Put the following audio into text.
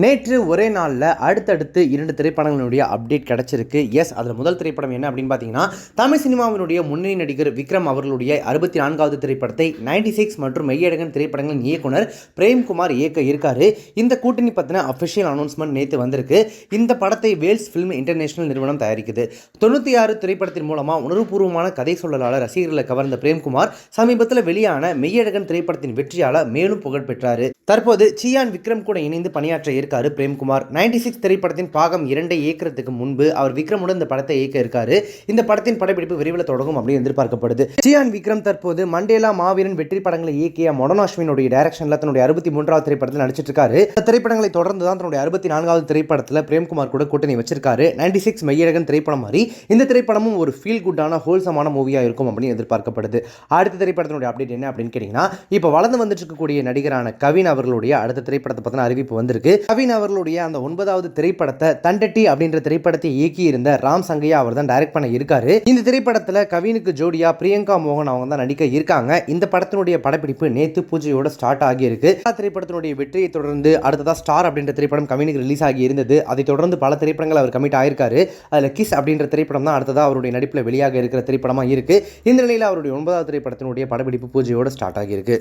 நேற்று ஒரே நாளில் அடுத்தடுத்து இரண்டு திரைப்படங்களுடைய அப்டேட் கிடச்சிருக்கு. எஸ் அதில் முதல் திரைப்படம் என்ன அப்படின்னு பார்த்தீங்கன்னா தமிழ் சினிமாவினுடைய முன்னணி நடிகர் விக்ரம் அவர்களுடைய அறுபத்தி நான்காவது திரைப்படத்தை நைன்டி சிக்ஸ் மற்றும் மெய்யழகன் திரைப்படங்களின் இயக்குனர் பிரேம்குமார் இயக்க இருக்கார். இந்த கூட்டணி பற்றின அஃபிஷியல் அனௌன்ஸ்மெண்ட் நேற்று வந்திருக்கு. இந்த படத்தை வேல்ஸ் ஃபிலிம் இன்டர்நேஷனல் நிறுவனம் தயாரிக்குது. தொண்ணூற்றி ஆறு திரைப்படத்தின் மூலமாக உணர்வுபூர்வமான கதை சொல்லலால் ரசிகர்களை கவர்ந்த பிரேம்குமார் சமீபத்தில் வெளியான மெய்யழகன் திரைப்படத்தின் வெற்றியால் மேலும் புகழ் பெற்றார். தற்போது சியான் விக்ரம் கூட இணைந்து பணியாற்ற இருக்காரு பிரேம்குமார். நைன்டி சிக்ஸ் திரைப்படத்தின் பாகம் இரண்டை இயக்கிறதுக்கு முன்பு அவர் விக்ரமுடன் இந்த படத்தை இயக்க இருக்காரு. இந்த படத்தின் படப்பிடிப்பு விரைவில் தொடங்கும் அப்படின்னு எதிர்பார்க்கப்படுது. சியான் விக்ரம் தற்போது மண்டேலா மாவீரன் வெற்றி படங்களை இயக்கிய மொடனாஷ்வினுடைய டைரக்ஷன்ல தன்னுடைய அறுபத்தி மூன்றாவது திரைப்படத்தில் நடிச்சிட்டு இருக்காரு. இந்த திரைப்படங்களை தொடர்ந்து தான் தன்னுடைய அறுபத்தி நான்காவது திரைப்படத்தில் பிரேம்குமார் கூட கூட்டணி வச்சிருக்காரு. நைன்டி சிக்ஸ் மெய்யழகன் திரைப்படம் மாதிரி இந்த திரைப்படமும் ஒரு ஃபீல் குட்டான ஹோல்சமான மூவியாக இருக்கும் அப்படின்னு எதிர்பார்க்கப்படுது. அடுத்த திரைப்படத்தினுடைய அப்டேட் என்ன அப்படின்னு கேட்டிங்கன்னா இப்போ வளர்ந்து வந்துட்டு இருக்கக்கூடிய நடிகரான கவின் அவர்களுடைய அடுத்த திரைப்படத்தை பற்றின அறிவிப்பு வந்திருக்கு. கவின் அவர்களுடைய அந்த ஒன்பதாவது திரைப்படத்தை தண்டட்டி அப்படின்ற திரைப்படத்தை இயக்கி இருந்த ராம் சங்கையா அவர் தான் டைரக்ட் பண்ண இருக்காரு. இந்த திரைப்படத்தில் கவினுக்கு ஜோடியா பிரியங்கா மோகன் அவங்க தான் நடிக்க இருக்காங்க. இந்த படத்தினுடைய படப்பிடிப்பு நேத்து பூஜையோட ஸ்டார்ட் ஆகியிருக்கு. திரைப்படத்தினுடைய வெற்றியை தொடர்ந்து அடுத்ததா ஸ்டார் அப்படின்ற திரைப்படம் கவினுக்கு ரிலீஸ் ஆகி இருந்தது. அதை தொடர்ந்து பல திரைப்படங்கள் அவர் கமிட் ஆயிருக்காரு. அதில் கிஸ் அப்படின்ற திரைப்படம் தான் அடுத்ததா அவருடைய நடிப்பில் வெளியாக இருக்கிற திரைப்படமா இருக்கு. இந்த நிலையில் அவருடைய ஒன்பதாவது திரைப்படத்தினுடைய படப்பிடிப்பு பூஜையோட ஸ்டார்ட் ஆகியிருக்கு.